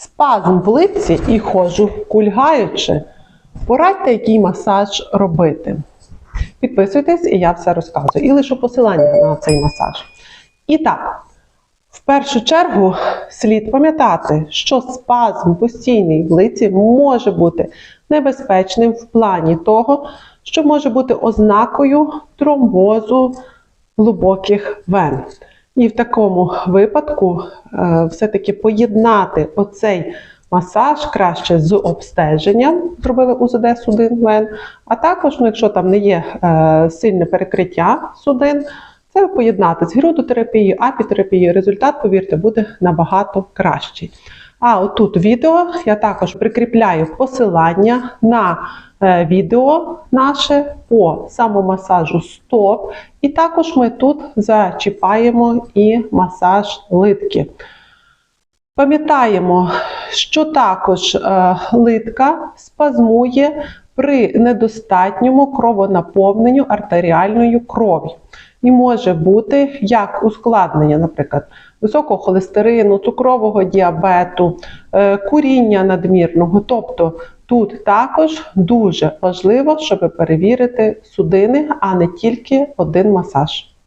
спазм в литці і ходжу кульгаючи. Порадьте, який масаж робити. Підписуйтесь, і я все розказую. І лишу посилання на цей масаж. І так, в першу чергу слід пам'ятати, що спазм постійний в лиці може бути небезпечним в плані того, що може бути ознакою тромбозу глибоких вен. І в такому випадку е, все-таки поєднати оцей масаж краще з обстеженням, зробили УЗД судин вен, а також, ну, якщо там не є е, сильне перекриття судин, це поєднати з гірудотерапією, апітерапією. Результат, повірте, буде набагато кращий. А отут відео я також прикріпляю посилання на е, відео наше по самомасажу стоп. І також ми тут зачіпаємо і масаж литки. Пам'ятаємо, що також е, литка спазмує при недостатньому кровонаповненню артеріальною кров'ю. І може бути як ускладнення, наприклад, високого холестерину, цукрового діабету, е, куріння надмірного. Тобто тут також дуже важливо, щоб перевірити судини, а не тільки один масаж.